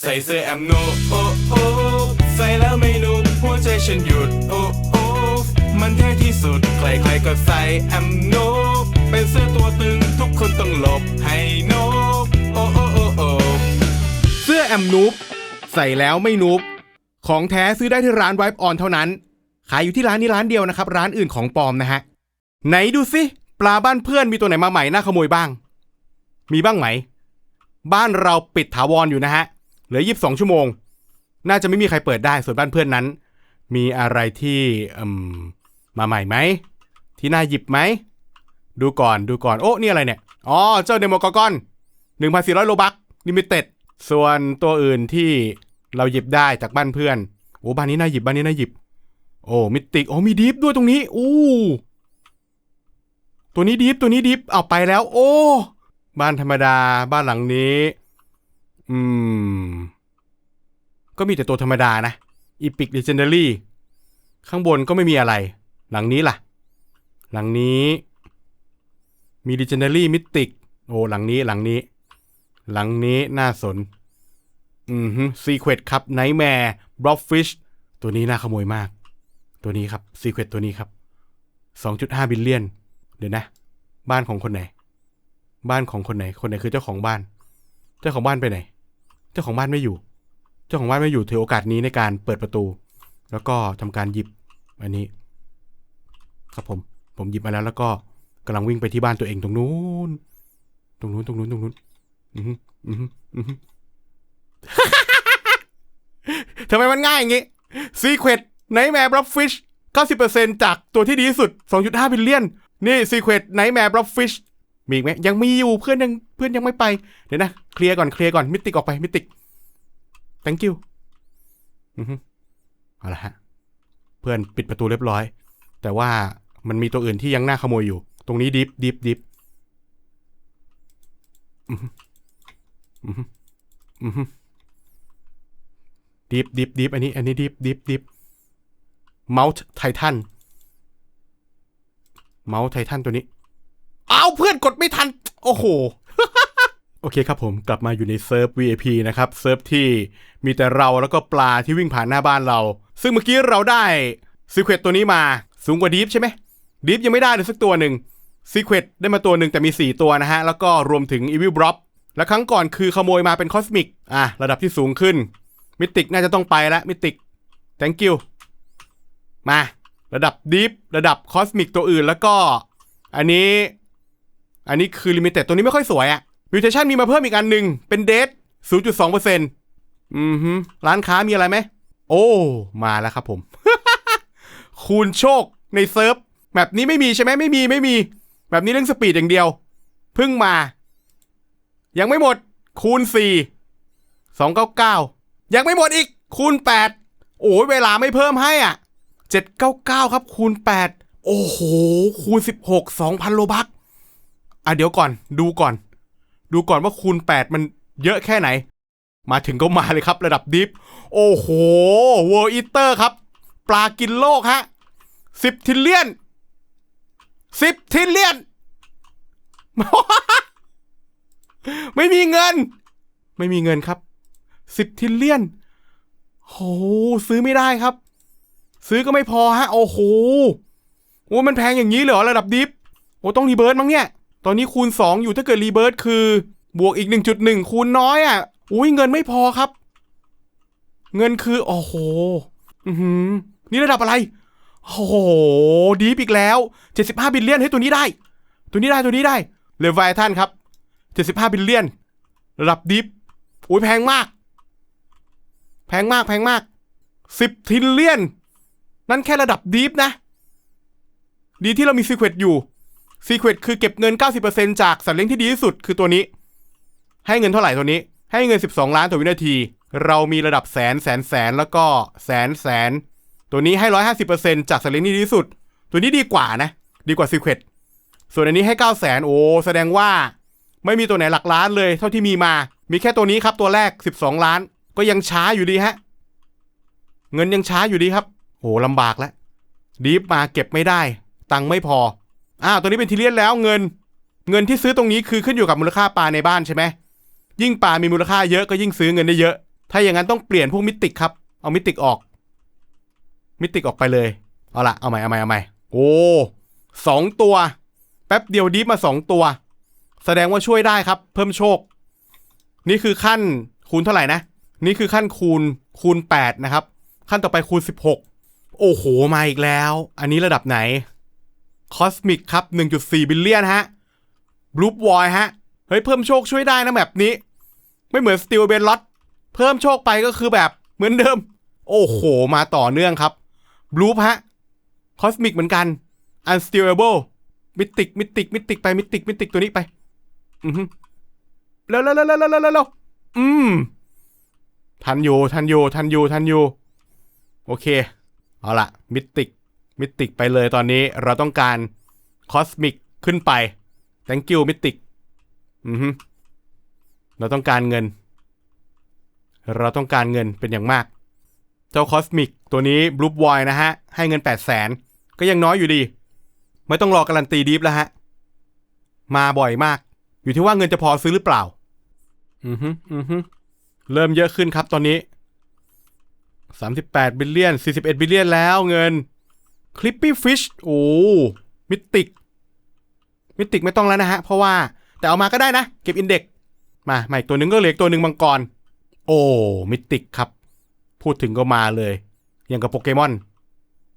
ใส่เสื้อแอมโนโอโอใส่แล้วไม่นุ่มหัวใจฉันหยุดโอโอมันเท่ที่สุดใครๆก็ใส่แอมโนเป็นเสื้อตัวตึงทุกคนต้องหลบให้โนโอโอโอโอเสื้อแอมนูบใส่แล้วไม่นูบของแท้ซื้อได้ที่ร้านไวป์ออนเท่านั้น ขายอยู่ที่ร้านนี้ร้านเดียวนะครับ ร้านอื่นของปลอมนะฮะ ไหนดูสิปลาบ้านเพื่อนมีตัวไหนมาใหม่น่าขโมยบ้าง มีบ้างไหม บ้านเราปิดถาวรอยู่นะฮะ เหลือยีิบสองชั่วโมง น่าจะไม่มีใครเปิดได้ส่วนบ้านเพื่อนนั้น มีอะไรที่มมาใหม่ไหม ที่น่าหยิบไหม ดูก่อนดูก่อนโอ้นี่อะไรเนี่ย อ๋อ เจ้าเดโมกอกอนหนึ่งพันสี่ร้อยโลบักลิมิเต็ดส่วนตัวอื่นที่เราหยิบได้จากบ้านเพื่อนโอ้บ้านนี้น่าหยิบบ้านนี้น่าหยิบ โอ้มิติโอ้มีดีฟด้วยตรงนี้อู้ตัวนี้ดีฟตัวนี้ดีฟเอาไปแล้ว โอ้ บ้านธรรมดาบ้านหลังนี้ อืม ก็มีแต่ตัวธรรมดานะอีพิกดิเจนเดอรี่ข้างบนก็ไม่มีอะไร หลังนี้ล่ะ หลังนี้ มีดิเจนเดอรี่มิติก โอ้หลังนี้หลังนี้ หลังนี้น่าสน อืมฮึซีเควตครับไนท์แมร์บล็อบฟิชตัวนี้น่าขโมยมาก ตัวนี้ครับซีเควตตัวนี้ครับ 2.5 บิลเลียน เดี๋ยวนะ บ้านของคนไหน บ้านของคนไหน คนไหนคือเจ้าของบ้าน เจ้าของบ้านไปไหน จ้าของบ้านไม่อยู่ เจ้าของบ้านไม่อยู่ถือโอกาสนี้ในการเปิดประตู แล้วก็ทำการหยิบอันนี้ ครับผม ผมหยิบมาแล้ว แล้วก็กำลังวิ่งไปที่บ้านตัวเองตรงนู้น ตรงนู้นตรงนู้นตรงนู้น อืออืออือทำไมมันง่ายอย่างงี้ Secret Nightmare Blob Fish 90%จากตัวที่ดีที่สุด 2.5 บิลเลียน นี่ Secret Nightmare Blob Fish มีอี กไหมยังมีอยู่เพื่อนยังเพื่อนยังไม่ไป เดี๋ยวนะเคลียร์ก่อนเคลียร์ก่อนมิติกออกไปมิติก thank you อือฮึเอาละฮะเพื่อนปิดประตูเรียบร้อย แต่ว่ามันมีตัวอื่นที่ยังน่าขโมยอยู่ ตรงนี้ดิฟดิฟดิฟอือฮึอือฮึอือฮึดิฟดิฟดิฟอันนี้อันนี้ดิฟดิฟดิฟเมาส์ไททันเมาส์ไททันตัวนี้ เอาเพื่อนกดไม่ทัน โอ้โห โอเคครับผมกลับมาอยู่ในเซิร์ฟ VIP นะครับ เซิร์ฟที่มีแต่เราแล้วก็ปลาที่วิ่งผ่านหน้าบ้านเรา ซึ่งเมื่อกี้เราได้ซีเควตตัวนี้มาสูงกว่าดีฟใช่ไหมดีฟยังไม่ได้เลยสักตัวหนึ่งซีเควตได้มาตัวหนึ่งแต่มี 4 ตัวนะฮะ แล้วก็รวมถึงอีวิลบล็อและครั้งก่อนคือขโมยมาเป็นคอสมิกอะระดับที่สูงขึ้น มิติกน่าจะต้องไปแล้วมิติก thank you มา ระดับดีฟระดับคอสมิกตัวอื่นแล้วก็ อันนี้ อันนี้คือลิมิเต็ดตัวนี้ไม่ค่อยสวยอะมิวเทชันมีมาเพิ่มอีกอันหนึ่งเป็นเดท0.2%อืมฮึร้านค้ามีอะไรไหม โอ้ มาแล้วครับผม คูณโชคในเซิร์ฟแบบนี้ไม่มีใช่ไหมไม่มีไม่มี แบบนี้เรื่องสปีดอย่างเดียว เพิ่งมา ยังไม่หมด คูณ 4 299 ยังไม่หมดอีก คูณ 8 โอ้ยเวลาไม่เพิ่มให้อะ 799 ครับ คูณ 8 โอ้โห คูณ 16 2,000 โลบัก อะเดี๋ยวก่อน ดูก่อน ดูก่อนว่าคูณ 8 มันเยอะแค่ไหน มาถึงก็มาเลยครับระดับดิฟ โอ้โหเวอร์อีเตอร์ครับ ปลากินโลกฮะ10ทิลเลียน10ทิลเลียน ไม่มีเงิน ไม่มีเงินครับสิบทิลเลียนโหซื้อไม่ได้ครับ ซื้อก็ไม่พอฮะ โอ้โหโอ้มันแพงอย่างนี้เหรอระดับดิฟโอ้ต้องรีเบิร์ตมั้งเนี่ย ตอนนี้คูณ 2 อยู่ถ้าเกิดรีเบิร์ตคือบวกอีก 1.1 คูณน้อยอะ อุ้ยเงินไม่พอครับ เงินคือ โอ้โห อือหือ นี่ระดับอะไร โอ้โห ดีอีกแล้ว 75 บิลเลียนให้ตัวนี้ได้ ตัวนี้ได้ตัวนี้ได้เลเวายท่านครับ 75 บิลเลียนระดับดิฟอุ้ยแพงมาก แพงมากแพงมาก 10 ทิลเลียน นั่นแค่ระดับดีฟนะ ดีที่เรามีซีเควตอยู่ ซีเควตคือเก็บเงิน 90%จากสัตว์เลี้ยงที่ดีที่สุดคือตัวนี้ ให้เงินเท่าไหร่ตัวนี้ ให้เงิน 12 ล้านต่อวินาที เรามีระดับแสนแสนแสนแล้วก็แสนแสน ตัวนี้ให้ 150%จากสัตว์เลี้ยงที่ดีที่สุด ตัวนี้ดีกว่านะ ดีกว่าซีเควตส่วนอันนี้ให้ 9 0 0 0 0 0 โอ้ แสดงว่า ไม่มีตัวไหนหลักล้านเลย เท่าที่มีมา มีแค่ตัวนี้ครับ ตัวแรก 12 ล้าน ก็ยังช้าอยู่ดีฮะ เงินยังช้าอยู่ดีครับ โหลำบากแล้ว ดีฟมาเก็บไม่ได้ ตังค์ไม่พอ อ้าวตัวนี้เป็นทีเลียนแล้วเงิน เงินที่ซื้อตรงนี้คือขึ้นอยู่กับมูลค่าปลาในบ้านใช่ไหมยิ่งปลามีมูลค่าเยอะก็ยิ่งซื้อเงินได้เยอะ ถ้าอย่างนั้นต้องเปลี่ยนพวกมิติกครับ เอามิติกออก มิติกออกไปเลย เอาละเอาใหม่เอาใหม่เอาใหม่โอ้สองตัว แป๊บเดียวดีฟมาสองตัว แสดงว่าช่วยได้ครับ เพิ่มโชค นี่คือขั้นคูณเท่าไหร่นะ นี่คือขั้นคูณคูณ 8 นะครับ ขั้นต่อไปคูณ 16 โอ้โห มาอีกแล้ว อันนี้ระดับไหน คอสมิกครับ 1.4 บิลเลียนฮะบลูบอยฮะ เฮ้ย เพิ่มโชคช่วยได้นะแบบนี้ ไม่เหมือนสตีลเบนล็อตเพิ่มโชคไปก็คือแบบเหมือนเดิม โอ้โห มาต่อเนื่องครับบลูฮะคอสมิกเหมือนกัน unstealable มิติกมิติกมิติกไปมิติกมิติกตัวนี้ไป อือฮึเร็วเร็วเร็วเร็วเร็วเร็วเร็วอืม ทันอยู่ทันอยู่ทันอยู่ทันอยู่โอเค เอาละมิติก มิติกไปเลยตอนนี้เราต้องการคอสมิกขึ้นไป thank you มิติกอือฮึเราต้องการเงิน เราต้องการเงินเป็นอย่างมาก เจ้าคอสมิกตัวนี้บลูบอยนะฮะ ให้เงิน 8 0 0แสนก็ยังน้อยอยู่ดี ไม่ต้องรอการันตีดีฟแล้วฮะ มาบ่อยมาก อยู่ที่ว่าเงินจะพอซื้อหรือเปล่า อือฮึอือฮึเริ่มเยอะขึ้นครับตอนนี้ 38 บิลเลียน 41 บิลเลียนแล้วเงิน คลิปปี้ฟิชโอ้มิติกมิติกไม่ต้องแล้วนะฮะ เพราะว่าแต่เอามาก็ได้นะ เก็บอินเด็กมาใหม่ตัวหนึ่งก็เหลือตัวหนึ่งมังกร โอ้มิติกครับ พูดถึงก็มาเลย อย่างกับโปเกมอน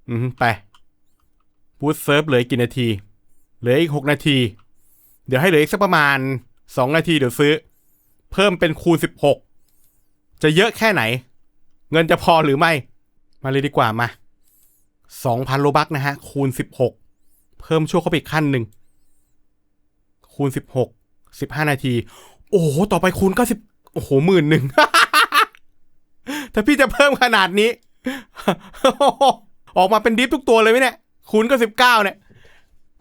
อืมไปพูดเซิร์ฟเหลืออีกกี่นาที เหลืออีกหกนาที เดี๋ยวให้เหลืออีกสักประมาณสองนาทีเดี๋ยวซื้อ เพิ่มเป็นคูณสิบหกจะเยอะแค่ไหน เงินจะพอหรือไม่ มาเลยดีกว่ามา สองพันโลบักนะฮะ คูณสิบหกเพิ่มชั่วเข้าไปอีกขั้นหนึ่ง คูณสิบหกสิบห้านาที โอ้โห ต่อไปคูณเก้าสิบโอ้โหหมื่นหนึ่ง ถ้าพี่จะเพิ่มขนาดนี้ ออกมาเป็นดิฟทุกตัวเลยไหมเนี่ย คูณก็สิบเก้าเนี่ย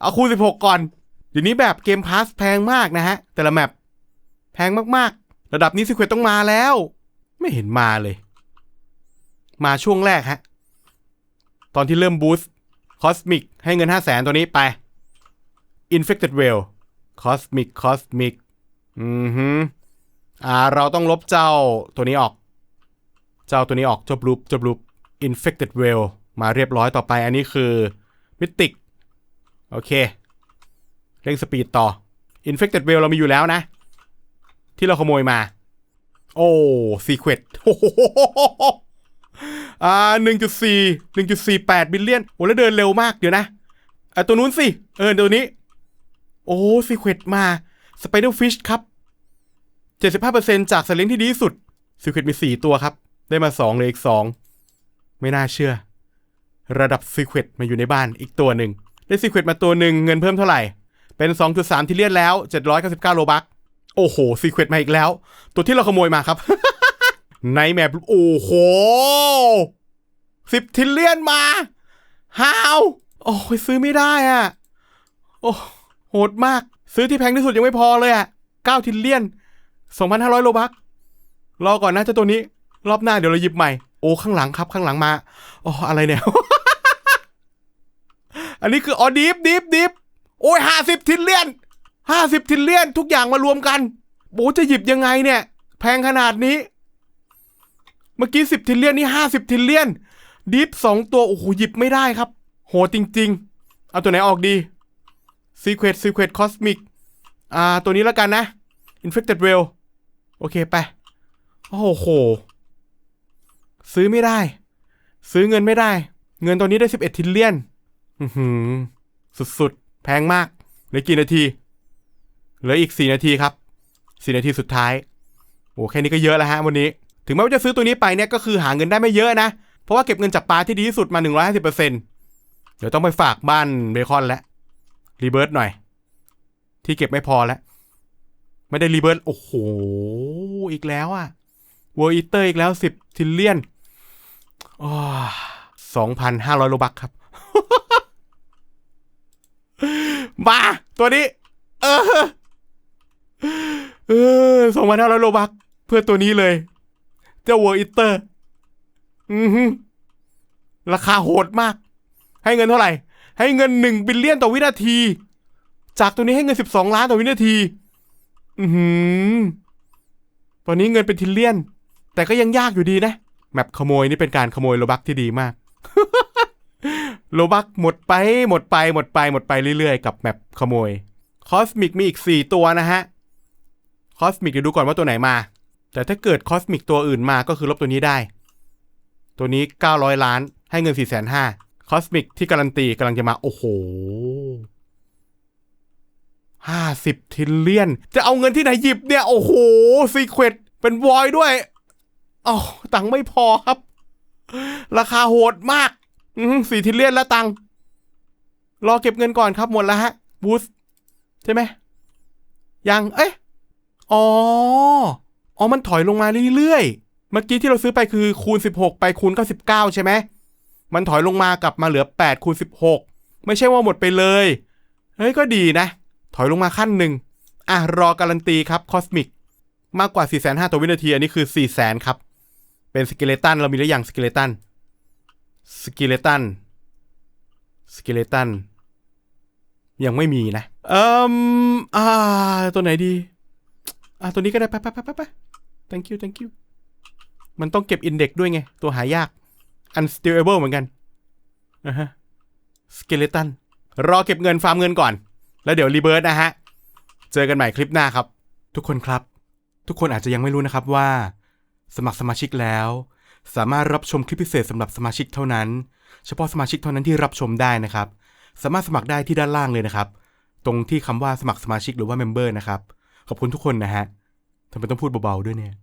เอาคูณสิบหกก่อนเดี๋ยวนี้แบบเกมพาสแพงมากนะฮะ แต่ละแมปแพงมากๆ ระดับนี้สิเควตต้องมาแล้ว ไม่เห็นมาเลย มาช่วงแรกฮะ ตอนที่เริ่มบูสต์คอสมิกให้เงินห้าแสนตัวนี้ไป Infected Whale Cosmic Cosmic อือฮึอ่า เราต้องลบเจ้าตัวนี้ออก เจ้าตัวนี้ออกเจ้าบลูปเจ้าบลูป Infected Whale มาเรียบร้อยต่อไป อันนี้คือมิติกโอเค เร่งสปีดต่อ Infected Whale เรามีอยู่แล้วนะ ที่เราขโมยมา โอ้ Secret โอ้ อ่าหนึ่งจุดสี่หนึ่งจุดสี่แปดบิลเลียนโอ้แล้วเดินเร็วมากเดี๋ยวนะอะตัวนู้นสิ เออตัวนี้ โอ้ Secret มา Spider Fish ครับเจ็ดสิบห้าเปอร์เซ็นจากสเลี้ยงที่ดีที่สุด Secret มีสี่ตัวครับ ได้มาสองเลยอีกสองไม่น่าเชื่อ ระดับ Secret มาอยู่ในบ้านอีกตัวหนึ่งได้ Secret มาตัวหนึ่งเงินเพิ่มเท่าไหร่ เป็น2.3ทิลเลียนแล้ว799โลบักโอ้โห Secret มาอีกแล้ว ตัวที่เราขโมยมาครับ ในแมปโอ้โหสิบทิลเลียนมาฮาวโอ้ยซื้อไม่ได้อะ โอ้โหดมาก ซื้อที่แพงที่สุดยังไม่พอเลยอะ9ทิลเลียน2,500โลบักรอก่อนนะเจ้าตัวนี้ รอบหน้าเดี๋ยวเราหยิบใหม่ โอ้ข้างหลังครับข้างหลังมาอ๋ออะไรเนี่ย อันนี้คืออ๋อดิฟดิฟดิฟโอ้ยห้าสิบทิลเลียนห้าสิบทิลเลียน ทุกอย่างมารวมกันโอ้จะหยิบยังไงเนี่ย แพงขนาดนี้ เมื่อกี้สิบทิลเลียนนี่ห้าสิบทิลเลียนดิฟสองตัว โอ้โห หยิบไม่ได้ครับ โหจริง ๆ เอาตัวไหนออกดี Secret Secret Cosmic อ่า ตัวนี้แล้วกันนะ Infected Whale โอเค ไป โอ้โห ซื้อไม่ได้ ซื้อเงินไม่ได้ เงินตัวนี้ได้ 11 ทิลเลียนอือหือสุดๆ แพงมากเหลือกี่นาที เหลืออีก 4 นาทีครับ 4 นาทีสุดท้าย โอ้แค่นี้ก็เยอะแล้วฮะวันนี้ ถึงแม้ว่าจะซื้อตัวนี้ไปเนี่ยก็คือหาเงินได้ไม่เยอะนะ เพราะว่าเก็บเงินจากปลาที่ดีที่สุดมา 150%เดี๋ยวต้องไปฝากบ้านเบคอนแล้วรีเบิร์ตหน่อย ที่เก็บไม่พอแล้ว ไม่ได้รีเบิร์ตโอ้โห อีกแล้วอะเวอร์อีเตอร์อีกแล้วสิบทิลเลียนสองพันห้าร้อยโลบักครับ มา ตัวนี้ เออเออสองพันห้าร้อยโลบัก เพื่อตัวนี้เลย จ้าเวอร์อีเตอร์ อือฮึราคาโหดมาก ให้เงินเท่าไหร่ ให้เงินหนึ่งบิลเลียนต่อวินาที จากตัวนี้ให้เงินสิบสองล้านต่อวินาที อือหือ ตอนนี้เงินเป็นทิลเลียนแแต่ก็ยังยากอยู่ดีนะ แมปขโมยนี่เป็นการขโมยโลบักที่ดีมาก โลบักหมดไป หมดไป หมดไป หมดไปเรื่อยๆ กับแมปขโมย คอสมิกมีอีก4ตัวนะฮะ คอสมิกเดี๋ยวดูก่อนว่าตัวไหนมา แต่ถ้าเกิดคอสมิกตัวอื่นมาก็คือลบตัวนี้ได้ ตัวนี้ 900 ล้านให้เงิน 4 5 0 0 0คอสมิกที่การันตีกำลังจะมา โอ้โห50ทิลเลียน จะเอาเงินที่ไหนหยิบเนี่ย โอ้โหซีเควตเป็นวอยด้วยอ๋อตังไม่พอครับ ราคาโหดมากสี่ทิลเลียนแล้วตังรอเก็บเงินก่อนครับหมดแล้วฮะบูสใช่ไหมยัง เอ๊ะอ๋อ อ๋อ มันถอยลงมาเรื่อยๆ เมื่อกี้ที่เราซื้อไปคือคูณ 16 ไปคูณ 99 ใช่ไหม มันถอยลงมากลับมาเหลือ8คูณ16 ไม่ใช่ว่าหมดไปเลย เฮ้ย ก็ดีนะ ถอยลงมาขั้นหนึ่ง อะ รอการันตีครับคอสมิกมากกว่า 4 5 0 0 0 ต่อวินาที อันนี้คือ 4 0 0 0 0 0ครับ เป็นสเกเลตัน เรามีหรือยังสเกเลตันสเกเลตันสเกเลตัน ยังไม่มีนะ เอ่มอ่า ตัวไหนดี อะตัวนี้ก็ได้ไปไปไปไป thank you thank you มันต้องเก็บอินเด็กด้วยไง ตัวหายาก unstable เหมือนกันอะฮะสเกเลตันรอเก็บเงินฟาร์มเงินก่อน แล้วเดี๋ยวรีเบิร์ดนะฮะ เจอกันใหม่คลิปหน้าครับ ทุกคนครับ ทุกคนอาจจะยังไม่รู้นะครับว่า สมัครสมาชิกแล้ว สามารถรับชมคลิปพิเศษสำหรับสมาชิกเท่านั้น เฉพาะสมาชิกเท่านั้นที่รับชมได้นะครับ สามารถสมัครได้ที่ด้านล่างเลยนะครับ ตรงที่คำว่าสมัครสมาชิกหรือว่าเมมเบอร์นะครับ ขอบคุณทุกคนนะฮะ ทำไมต้องพูดเบาๆด้วยเนี่ย